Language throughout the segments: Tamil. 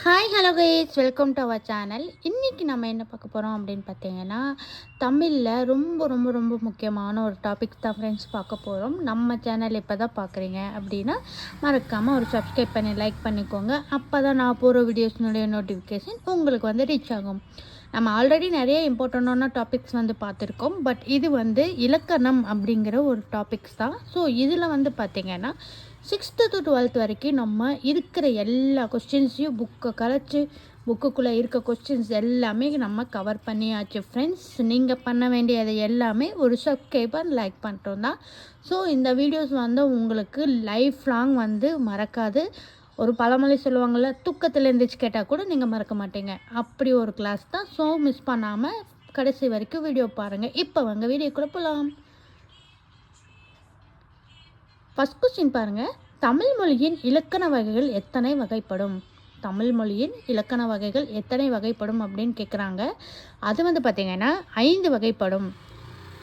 Hi hello guys welcome to our channel இன்றைக்கி நம்ம என்ன பார்க்க போகிறோம் அப்படின்னு பார்த்தீங்கன்னா தமிழில் ரொம்ப ரொம்ப ரொம்ப முக்கியமான ஒரு டாபிக் தான் ஃப்ரெண்ட்ஸ் பார்க்க போகிறோம் நம்ம சேனல் இப்போ தான் பார்க்குறீங்க அப்படின்னா மறக்காமல் ஒரு சப்ஸ்கிரைப் பண்ணி லைக் பண்ணிக்கோங்க. அப்போ தான் நான் போகிற வீடியோஸ்னுடைய நோட்டிஃபிகேஷன் உங்களுக்கு வந்து ரீச் ஆகும். நம்ம ஆல்ரெடி நிறைய இம்பார்ட்டண்டான டாபிக்ஸ் வந்து பார்த்துருக்கோம். பட் இது வந்து இலக்கணம் அப்படிங்கிற ஒரு டாபிக்ஸ் தான். ஸோ இதில் வந்து பார்த்திங்கன்னா சிக்ஸ்த்து டு டுவெல்த் வரைக்கும் நம்ம இருக்கிற எல்லா கொஸ்டின்ஸையும் புக்கை கலைச்சி புக்குக்குள்ளே இருக்க கொஸ்டின்ஸ் எல்லாமே நம்ம கவர் பண்ணியாச்சு. ஃப்ரெண்ட்ஸ் நீங்கள் பண்ண வேண்டியது எல்லாமே ஒரு சப்ஸ்கிரைபர் லைக் பண்ணிட்டோம் தான். ஸோ இந்த வீடியோஸ் வந்து உங்களுக்கு லைஃப் லாங் வந்து மறக்காது. ஒரு பழமொழி சொல்லுவாங்கள்ல தூக்கத்தில் எழுந்திரிச்சு கேட்டால் கூட நீங்கள் மறக்க மாட்டீங்க. அப்படி ஒரு கிளாஸ் தான். ஸோ மிஸ் பண்ணாமல் கடைசி வரைக்கும் வீடியோ பாருங்கள் இப்போ வாங்க வீடியோக்குள்ளே போகலாம் ஃபஸ்ட் கொஸ்டின் பாருங்கள் தமிழ் மொழியின் இலக்கண வகைகள் எத்தனை வகைப்படும்? தமிழ் மொழியின் இலக்கண வகைகள் எத்தனை வகைப்படும் அப்படின்னு கேட்குறாங்க அது வந்து பார்த்திங்கன்னா ஐந்து வகைப்படும்.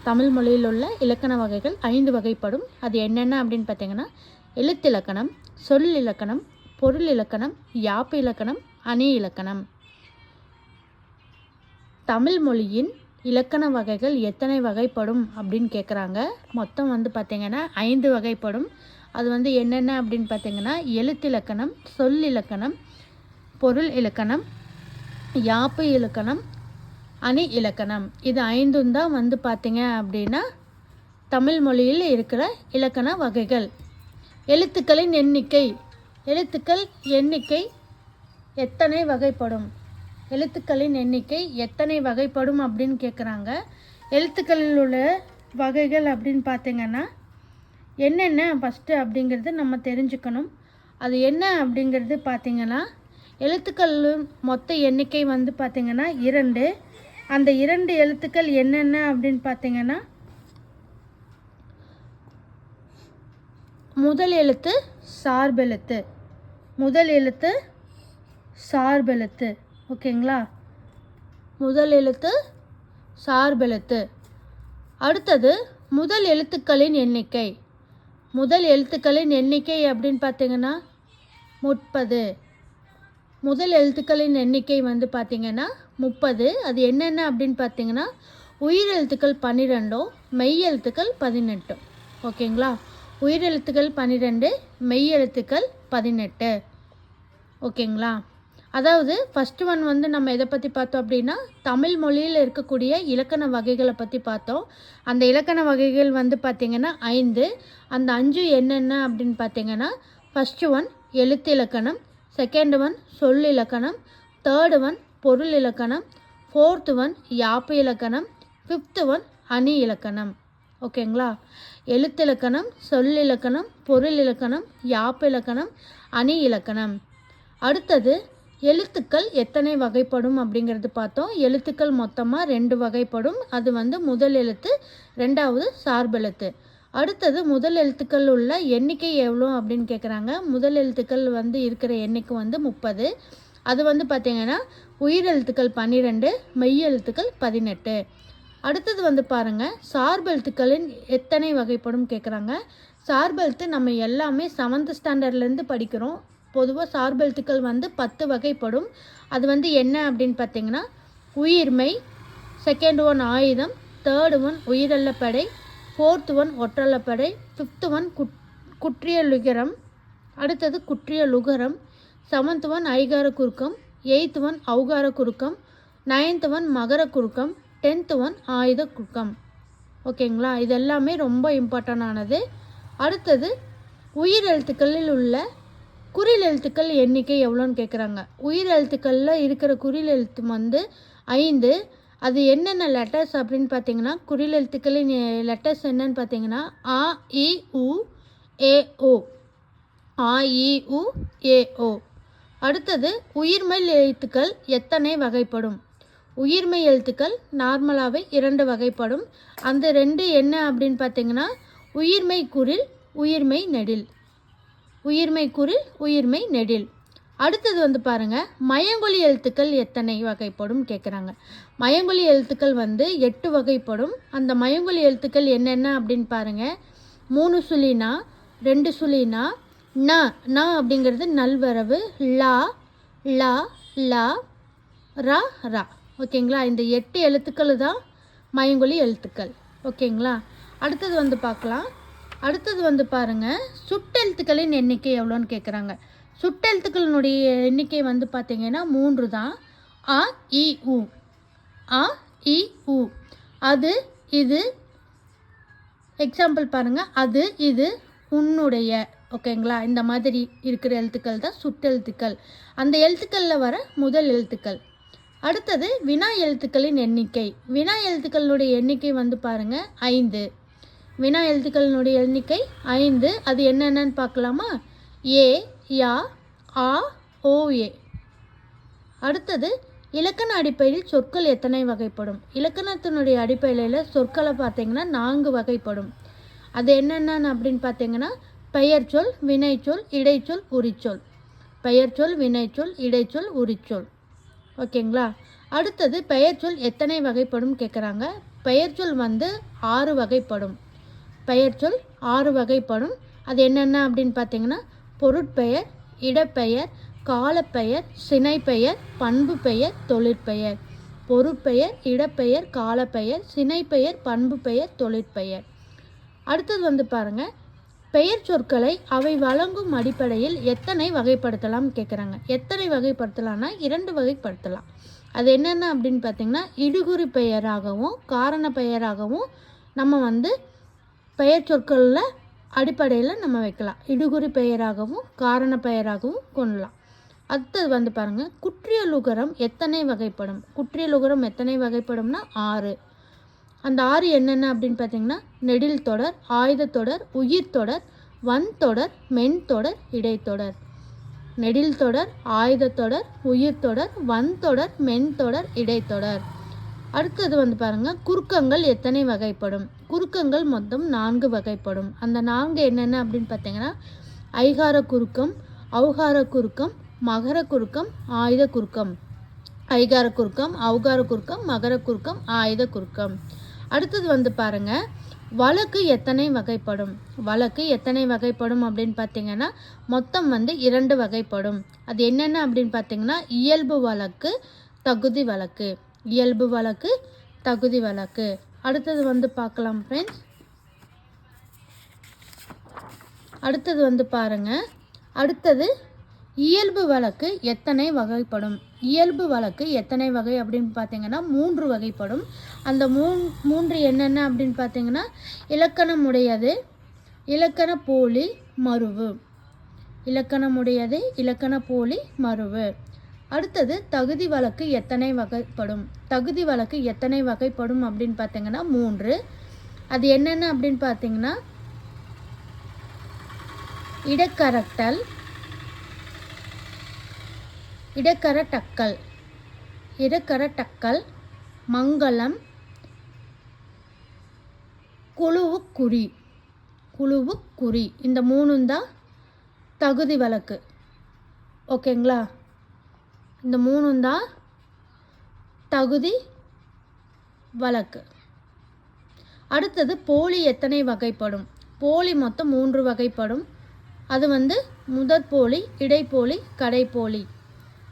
தமிழ் மொழியில் உள்ள இலக்கண வகைகள் ஐந்து வகைப்படும். அது என்னென்ன அப்படின்னு பார்த்தீங்கன்னா எழுத்திலக்கணம் சொல் இலக்கணம் பொருள் இலக்கணம் யாப்பு இலக்கணம் அணி இலக்கணம். தமிழ் மொழியின் இலக்கண வகைகள் எத்தனை வகைப்படும் அப்படின்னு கேட்குறாங்க மொத்தம் வந்து பார்த்திங்கன்னா ஐந்து வகைப்படும். அது வந்து என்னென்ன அப்படின்னு பார்த்தீங்கன்னா எழுத்திலக்கணம் சொல் இலக்கணம் பொருள் இலக்கணம் யாப்பு இலக்கணம் அணி இலக்கணம். இது ஐந்தும் தான் வந்து பார்த்திங்க அப்படின்னா தமிழ் மொழியில் இருக்கிற இலக்கண வகைகள். எழுத்துக்களின் எண்ணிக்கை எழுத்துக்கள் எண்ணிக்கை எத்தனை வகைப்படும்? எழுத்துக்களின் எண்ணிக்கை எத்தனை வகைப்படும் அப்படின்னு கேட்குறாங்க எழுத்துக்களில் உள்ள வகைகள் அப்படின்னு பார்த்தீங்கன்னா என்னென்ன ஃபஸ்ட்டு அப்படிங்கிறது நம்ம தெரிஞ்சுக்கணும். அது என்ன அப்படிங்கிறது பார்த்திங்கன்னா எழுத்துக்கள் மொத்த எண்ணிக்கை வந்து பார்த்திங்கன்னா இரண்டு. அந்த இரண்டு எழுத்துக்கள் என்னென்ன அப்படின்னு பார்த்திங்கன்னா முதல் எழுத்து சார்பெழுத்து. முதல் எழுத்து சார்பெழுத்து. ஓகேங்களா? முதல் எழுத்து சார்பெழுத்து. அடுத்தது முதல் எழுத்துக்களின் எண்ணிக்கை. முதல் எழுத்துக்களின் எண்ணிக்கை அப்படின்னு பார்த்தீங்கன்னா முப்பது. முதல் எழுத்துக்களின் எண்ணிக்கை வந்து பார்த்திங்கன்னா முப்பது. அது என்னென்ன அப்படின்னு பார்த்தீங்கன்னா உயிரெழுத்துக்கள் பன்னிரெண்டும் மெய் எழுத்துக்கள் பதினெட்டும் ஓகேங்களா? உயிரெழுத்துக்கள் பன்னிரெண்டு மெய் எழுத்துக்கள் பதினெட்டு. ஓகேங்களா? அதாவது ஃபஸ்ட்டு ஒன் வந்து நம்ம எதை பற்றி பார்த்தோம் அப்படின்னா தமிழ் மொழியில் இருக்கக்கூடிய இலக்கண வகைகளை பற்றி பார்த்தோம். அந்த இலக்கண வகைகள் வந்து பார்த்திங்கன்னா ஐந்து. அந்த அஞ்சு என்னென்ன அப்படின்னு பார்த்தீங்கன்னா ஃபஸ்ட்டு ஒன் எழுத்து இலக்கணம். செகண்ட் ஒன் சொல் இலக்கணம். தேர்டு ஒன் பொருள் இலக்கணம். ஃபோர்த்து ஒன் யாப்பு இலக்கணம். ஃபிஃப்த்து ஒன் அணி இலக்கணம். ஓகேங்களா எழுத்திலக்கணம் சொல் இலக்கணம் பொருள் இலக்கணம் யாப்பு இலக்கணம் அணி இலக்கணம். அடுத்தது எழுத்துக்கள் எத்தனை வகைப்படும் அப்படிங்கிறது பார்த்தோம். எழுத்துக்கள் மொத்தமாக ரெண்டு வகைப்படும். அது வந்து முதல் எழுத்து ரெண்டாவது சார்பெழுத்து அடுத்தது முதல் எழுத்துக்கள் உள்ள எண்ணிக்கை எவ்வளோ அப்படின்னு கேட்குறாங்க முதல் எழுத்துக்கள் வந்து இருக்கிற எண்ணிக்கை வந்து முப்பது. அது வந்து பார்த்திங்கன்னா உயிரெழுத்துக்கள் பன்னிரெண்டு மெய் எழுத்துக்கள் பதினெட்டு. அடுத்தது வந்து பாருங்கள் சார்பெழுத்துக்களின் எத்தனை வகைப்படும் கேட்குறாங்க சார்பெழுத்து நம்ம எல்லாமே செவன்த் ஸ்டாண்டர்ட்லேருந்து படிக்கிறோம். பொதுவாக சார்பெழுத்துக்கள் வந்து பத்து வகைப்படும். அது வந்து என்ன அப்படின்னு பார்த்தீங்கன்னா உயிர்மை செகண்ட் ஒன் ஆயுதம் தேர்டு ஒன் உயிரல்லப்படை ஃபோர்த் ஒன் ஒற்றல்லப்படை ஃபிஃப்த்து ஒன் குட் குற்றியலுகரம் அடுத்தது குற்றியலுகரம் செவன்த் ஒன் ஐகார குறுக்கம் எயித்து ஒன் அவுகார குறுக்கம் நைன்த் ஒன் மகர குறுக்கம் டென்த்து ஒன் ஆயுத குறுக்கம் ஓகேங்களா? இது எல்லாமே ரொம்ப இம்பார்ட்டண்டானது அடுத்தது உயிர் எழுத்துக்களில் உள்ள குறில் எழுத்துக்கள் எண்ணிக்கை எவ்வளோன்னு கேட்குறாங்க உயிர் எழுத்துக்களில் இருக்கிற குறில் எழுத்து வந்து ஐந்து. அது என்னென்ன லெட்டர்ஸ் அப்படின்னு பார்த்தீங்கன்னா குறில் எழுத்துக்களின் லெட்டர்ஸ் என்னன்னு பார்த்தீங்கன்னா ஆ இ உ ஏ ஓ. ஆ இ உ ஏ ஓ. அடுத்தது உயிர்மை எழுத்துக்கள் எத்தனை வகைப்படும்? உயிர்மை எழுத்துக்கள் நார்மலாகவே இரண்டு வகைப்படும். அந்த ரெண்டு என்ன அப்படின்னு பார்த்தீங்கன்னா உயிர்மை குரில் உயிர்மை நெடில். உயிர்மை குரில் உயிர்மை நெடில். அடுத்தது வந்து பாருங்கள் மயங்கொலி எழுத்துக்கள் எத்தனை வகைப்படும் கேட்குறாங்க மயங்கொலி எழுத்துக்கள் வந்து எட்டு வகைப்படும். அந்த மயங்கொலி எழுத்துக்கள் என்னென்ன அப்படின்னு பாருங்கள் மூணு சுழினா ரெண்டு சுழினா ந ந அப்படிங்கிறது நல்வரவு லா லா லா ரா ரா. ஓகேங்களா? இந்த எட்டு எழுத்துக்கள் தான் மயங்கொலி எழுத்துக்கள். ஓகேங்களா? அடுத்தது வந்து பார்க்கலாம். அடுத்தது வந்து பாருங்கள் சுட்டெழுத்துக்களின் எண்ணிக்கை எவ்வளோன்னு கேட்குறாங்க சுட்டெழுத்துக்களினுடைய எண்ணிக்கை வந்து பார்த்திங்கன்னா மூன்று தான். அ இ உ. அ இ உ. அது இது. எக்ஸாம்பிள் பாருங்கள் அது இது உன்னுடைய. ஓகேங்களா? இந்த மாதிரி இருக்கிற எழுத்துக்கள் தான் சுட்டெழுத்துக்கள் அந்த எழுத்துக்களில் வர முதல் எழுத்துக்கள். அடுத்தது வினா எழுத்துக்களின் எண்ணிக்கை. வினா எழுத்துக்களினுடைய எண்ணிக்கை வந்து பாருங்கள் ஐந்து. வினா எழுத்துக்களினுடைய எண்ணிக்கை ஐந்து. அது என்னென்னு பார்க்கலாமா? ஏ யா ஆ ஓ ஏ. அடுத்தது இலக்கண அடிப்படையில் சொற்கள் எத்தனை வகைப்படும்? இலக்கணத்தினுடைய அடிப்படையில் சொற்களை பார்த்தீங்கன்னா நான்கு வகைப்படும். அது என்னென்னு அப்படின்னு பார்த்தீங்கன்னா பெயர்ச்சொல் வினைச்சொல் இடைச்சொல் உரிச்சொல். பெயர்ச்சொல் வினைச்சொல் இடைச்சொல் உரிச்சொல். ஓகேங்களா? அடுத்தது பெயர்ச்சொல் எத்தனை வகைப்படும் கேட்குறாங்க பெயர்ச்சொல் வந்து ஆறு வகைப்படும். பெயர்ச்சொல் ஆறு வகைப்படும். அது என்னென்ன அப்படின்னு பார்த்தீங்கன்னா பொருட்பெயர் இடப்பெயர் காலப்பெயர் சினைப்பெயர் பண்பு பெயர் தொழிற்பெயர். பொருட்பெயர் இடப்பெயர் காலப்பெயர் சினைப்பெயர் பண்பு பெயர் தொழிற்பெயர். அடுத்தது வந்து பாருங்கள் பெயர் சொற்களை அவை வழங்கும் அடிப்படையில் எத்தனை வகைப்படுத்தலாம் கேட்குறாங்க எத்தனை வகைப்படுத்தலாம்னா இரண்டு வகைப்படுத்தலாம். அது என்னென்ன அப்படின்னு பார்த்தீங்கன்னா இடுகுறி பெயராகவும் காரண பெயராகவும் நம்ம வந்து பெயர் சொற்களில் அடிப்படையில் நம்ம வைக்கலாம். இடுகுறி பெயராகவும் காரண பெயராகவும் கொள்ளலாம். அடுத்தது வந்து பாருங்கள் குற்றியலுகரம் எத்தனை வகைப்படும்? குற்றியலுகரம் எத்தனை வகைப்படும்னா ஆறு. அந்த ஆறு என்னென்ன அப்படின்னு பார்த்தீங்கன்னா நெடில் தொடர் ஆயுதத்தொடர் தொடர் வன்தொடர் மென்தொடர் மென் தொடர் இடைத்தொடர் நெடில் தொடர் ஆயுதத்தொடர் உயிர்த்தொடர் வன்தொடர் மென்தொடர் மென் தொடர் இடைத்தொடர் அடுத்தது வந்து பாருங்கள் குறுக்கங்கள் எத்தனை வகைப்படும்? குறுக்கங்கள் மொத்தம் நான்கு வகைப்படும். அந்த நான்கு என்னென்ன அப்படின்னு பார்த்தீங்கன்னா ஐகார குறுக்கம் அவுகார குறுக்கம் மகர குறுக்கம் ஆயுத குறுக்கம். ஐகார குறுக்கம் அவுகார குறுக்கம் மகர குறுக்கம் ஆயுத குறுக்கம். அடுத்தது வந்து பாருங்கள் வழக்கு எத்தனை வகைப்படும்? வழக்கு எத்தனை வகைப்படும் அப்படின்னு பார்த்தீங்கன்னா மொத்தம் வந்து இரண்டு வகைப்படும். அது என்னென்ன அப்படின்னு பார்த்தீங்கன்னா இயல்பு வழக்கு தகுதி வழக்கு. இயல்பு வழக்கு தகுதி வழக்கு. அடுத்தது வந்து பார்க்கலாம் ஃப்ரெண்ட்ஸ் அடுத்தது வந்து பாருங்கள் அடுத்தது இயல்பு வழக்கு எத்தனை வகைப்படும்? இயல்பு வழக்கு எத்தனை வகை அப்படின்னு பார்த்தீங்கன்னா மூன்று வகைப்படும். அந்த மூன் மூன்று என்னென்ன அப்படின்னு பார்த்தீங்கன்னா இலக்கணமுடையது இலக்கண போலி மருவு இலக்கணமுடையது இலக்கண போலி மருவு அடுத்தது தகுதி வழக்கு எத்தனை வகைப்படும்? தகுதி வழக்கு எத்தனை வகைப்படும் அப்படின்னு பார்த்தீங்கன்னா மூன்று. அது என்னென்ன அப்படின்னு பார்த்தீங்கன்னா இடக்கரட்டல் இடக்கரட்டக்கல் இடக்கரட்டக்கல் மங்களம் குழுவுக்குறி குழுவுக்குறி. இந்த மூணும் தான் தகுதி வழக்கு. ஓகேங்களா? இந்த மூணும் தான் தகுதி வழக்கு. அடுத்தது போலி எத்தனை வகைப்படும்? போலி மொத்தம் மூன்று வகைப்படும். அது வந்து முதற்போலி இடைப்போலி கடைப்போலி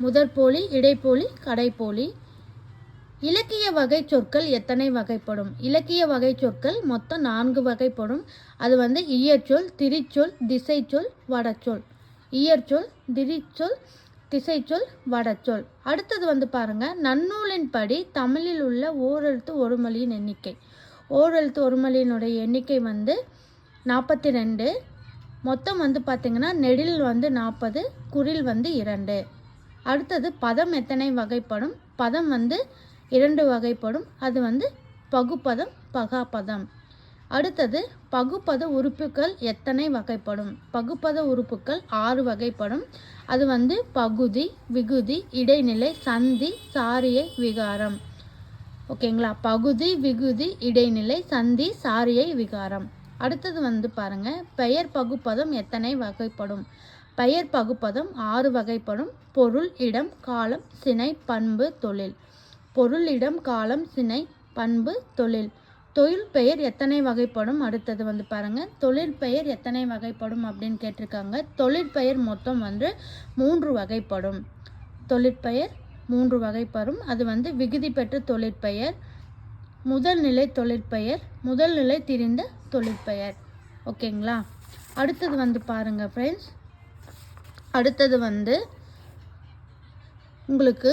முதற்போலி இடைப்போலி கடைப்போலி இலக்கிய வகை சொற்கள் எத்தனை வகைப்படும்? இலக்கிய வகை சொற்கள் மொத்தம் நான்கு வகைப்படும். அது வந்து இயற்சொல் திரிச்சொல் திசைச்சொல் வடச்சொல் இயற்சொல் திரிச்சொல் திசைச்சொல் வடச்சொல். அடுத்தது வந்து பாருங்கள் நன்னூலின்படி தமிழில் உள்ள ஓரெழுத்து ஒருமொழியின் எண்ணிக்கை. ஓரெழுத்து ஒருமொழியினுடைய எண்ணிக்கை வந்து நாற்பத்தி ரெண்டு மொத்தம் வந்து பார்த்திங்கன்னா நெடில் வந்து நாற்பது குரில் வந்து இரண்டு. அடுத்தது பதம் எத்தனை வகைப்படும்? பதம் வந்து இரண்டு வகைப்படும். அது வந்து பகுப்பதம் பகாப்பதம் அடுத்தது பகுப்பத உறுப்புகள் எத்தனை வகைப்படும்? பகுப்பத உறுப்புகள் ஆறு வகைப்படும். அது வந்து பகுதி விகுதி இடைநிலை சந்தி சாரியை விகாரம். ஓகேங்களா? பகுதி விகுதி இடைநிலை சந்தி சாரியை விகாரம். அடுத்தது வந்து பாருங்கள் பெயர் பகுப்பதம் எத்தனை வகைப்படும்? பெயர் பகுப்பதம் ஆறு வகைப்படும். பொருள் இடம் காலம் சினை பண்பு தொழில். பொருள் இடம் காலம் சினை பண்பு தொழில். தொழில் பெயர் எத்தனை வகைப்படும்? அடுத்தது வந்து பாருங்கள் தொழிற்பெயர் எத்தனை வகைப்படும் அப்படின்னு கேட்டிருக்காங்க. தொழிற்பெயர் மொத்தம் வந்து மூன்று வகைப்படும். தொழிற்பெயர் மூன்று வகைப்படும். அது வந்து விகுதி பெற்ற தொழிற்பெயர் முதல் நிலை தொழிற்பெயர் முதல் நிலை திரிந்த தொழிற்பெயர் ஓகேங்களா? அடுத்தது வந்து பாருங்கள் ஃப்ரெண்ட்ஸ் அடுத்தது வந்து உங்களுக்கு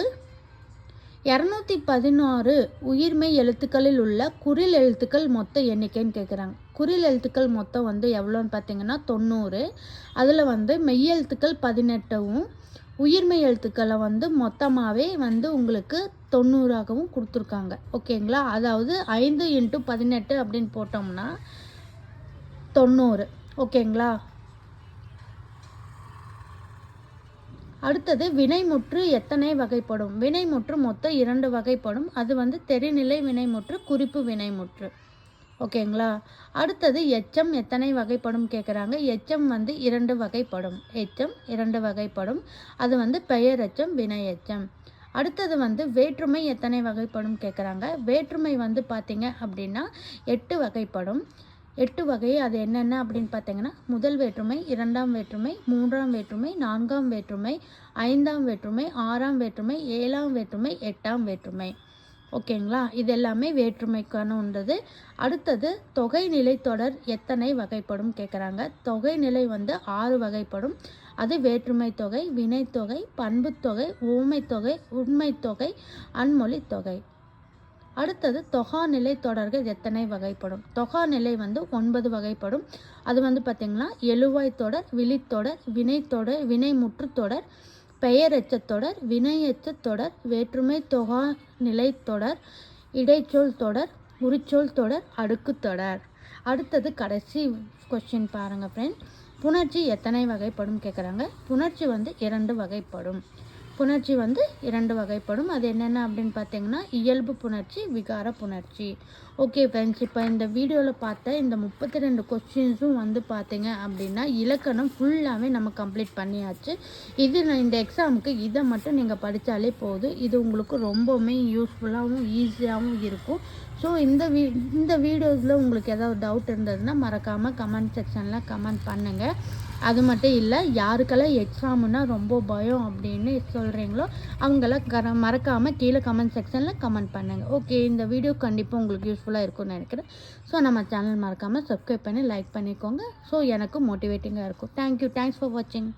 இரநூத்தி பதினாறு உயிர்மெய் எழுத்துக்களில் உள்ள குறில் எழுத்துக்கள் மொத்த எண்ணிக்கைன்னு கேட்குறாங்க குறில் எழுத்துக்கள் மொத்தம் வந்து எவ்வளோன்னு பார்த்தீங்கன்னா தொண்ணூறு. அதில் வந்து மெய்யெழுத்துக்கள் பதினெட்டும் உயிர்மெய் எழுத்துக்களை வந்து மொத்தமாகவே வந்து உங்களுக்கு தொண்ணூறாகவும் கொடுத்துருக்காங்க. ஓகேங்களா? அதாவது ஐந்து இன்ட்டு பதினெட்டு அப்படின்னு போட்டோம்னா தொண்ணூறு. ஓகேங்களா? அடுத்தது வினைமுற்று எத்தனை வகைப்படும்? வினைமுற்று மொத்தம் இரண்டு வகைப்படும். அது வந்து தெரிநிலை வினைமுற்று குறிப்பு வினைமுற்று. ஓகேங்களா? அடுத்தது எச்சம் எத்தனை வகைப்படும் கேட்குறாங்க எச்சம் வந்து இரண்டு வகைப்படும். எச்சம் இரண்டு வகைப்படும். அது வந்து பெயர் எச்சம் வினை எச்சம். அடுத்தது வந்து வேற்றுமை எத்தனை வகைப்படும் கேட்குறாங்க வேற்றுமை வந்து பார்த்தீங்க அப்படின்னா எட்டு வகைப்படும். எட்டு வகை அது என்னென்ன அப்படின்னு பார்த்தீங்கன்னா முதல் வேற்றுமை இரண்டாம் வேற்றுமை மூன்றாம் வேற்றுமை நான்காம் வேற்றுமை ஐந்தாம் வேற்றுமை ஆறாம் வேற்றுமை ஏழாம் வேற்றுமை எட்டாம் வேற்றுமை. ஓகேங்களா? இது எல்லாமே வேற்றுமைக்கான உண்டது. அடுத்தது தொகை நிலை தொடர் எத்தனை வகைப்படும் கேட்குறாங்க தொகை நிலை வந்து ஆறு வகைப்படும். அது வேற்றுமை தொகை வினைத்தொகை பண்புத்தொகை ஊமைத்தொகை உண்மைத்தொகை அன்மொழித்தொகை தொகை. அடுத்தது தொகா நிலை தொடர்கள் எத்தனை வகைப்படும்? தொகா நிலை வந்து ஒன்பது வகைப்படும். அது வந்து பார்த்திங்கன்னா எழுவாய் தொடர் விழித்தொடர் வினைத்தொடர் வினைமுற்று தொடர் பெயரெச்சத் தொடர் தொடர் வேற்றுமை தொகா நிலை தொடர் இடைச்சொல் தொடர் உரிச்சொல் தொடர் அடுக்கு தொடர். அடுத்தது கடைசி கொஸ்டின் பாருங்கள் ஃப்ரெண்ட் புணர்ச்சி எத்தனை வகைப்படும் கேட்குறாங்க புணர்ச்சி வந்து இரண்டு வகைப்படும். புணர்ச்சி வந்து இரண்டு வகைப்படும். அது என்னென்ன அப்படின்னு பார்த்தீங்கன்னா இயல்பு புணர்ச்சி விகார புணர்ச்சி. ஓகே ஃப்ரெண்ட்ஸ் இப்போ இந்த வீடியோவில் பார்த்த இந்த முப்பத்தி ரெண்டு கொஸ்டின்ஸும் வந்து பார்த்தீங்க அப்படின்னா இலக்கணம் ஃபுல்லாகவே நம்ம கம்ப்ளீட் பண்ணியாச்சு. இது நான் இந்த எக்ஸாமுக்கு இதை மட்டும் நீங்கள் படித்தாலே போதும். இது உங்களுக்கு ரொம்பவுமே யூஸ்ஃபுல்லாகவும் ஈஸியாகவும் இருக்கும். ஸோ இந்த வீ இந்த வீடியோஸில் உங்களுக்கு ஏதாவது டவுட் இருந்ததுன்னா மறக்காமல் கமெண்ட் செக்ஷனில் கமெண்ட் பண்ணுங்கள் அது மட்டும் இல்லை யாருக்கெல்லாம் எக்ஸாமுன்னா ரொம்ப பயம் அப்படின்னு சொல்கிறீங்களோ அவங்களாம் கர மறக்காமல் கீழே கமெண்ட் செக்ஷனில் கமெண்ட் பண்ணுங்கள் ஓகே இந்த வீடியோ கண்டிப்பாக உங்களுக்கு யூஸ்ஃபுல்லாக இருக்கும்னு நினைக்கிறேன். ஸோ நம்ம சேனல் மறக்காமல் சப்ஸ்கிரைப் பண்ணி லைக் பண்ணிக்கோங்க. ஸோ எனக்கு மோட்டிவேட்டிங்காக இருக்கும். தேங்க்யூ தேங்க்ஸ் ஃபார் வாட்சிங்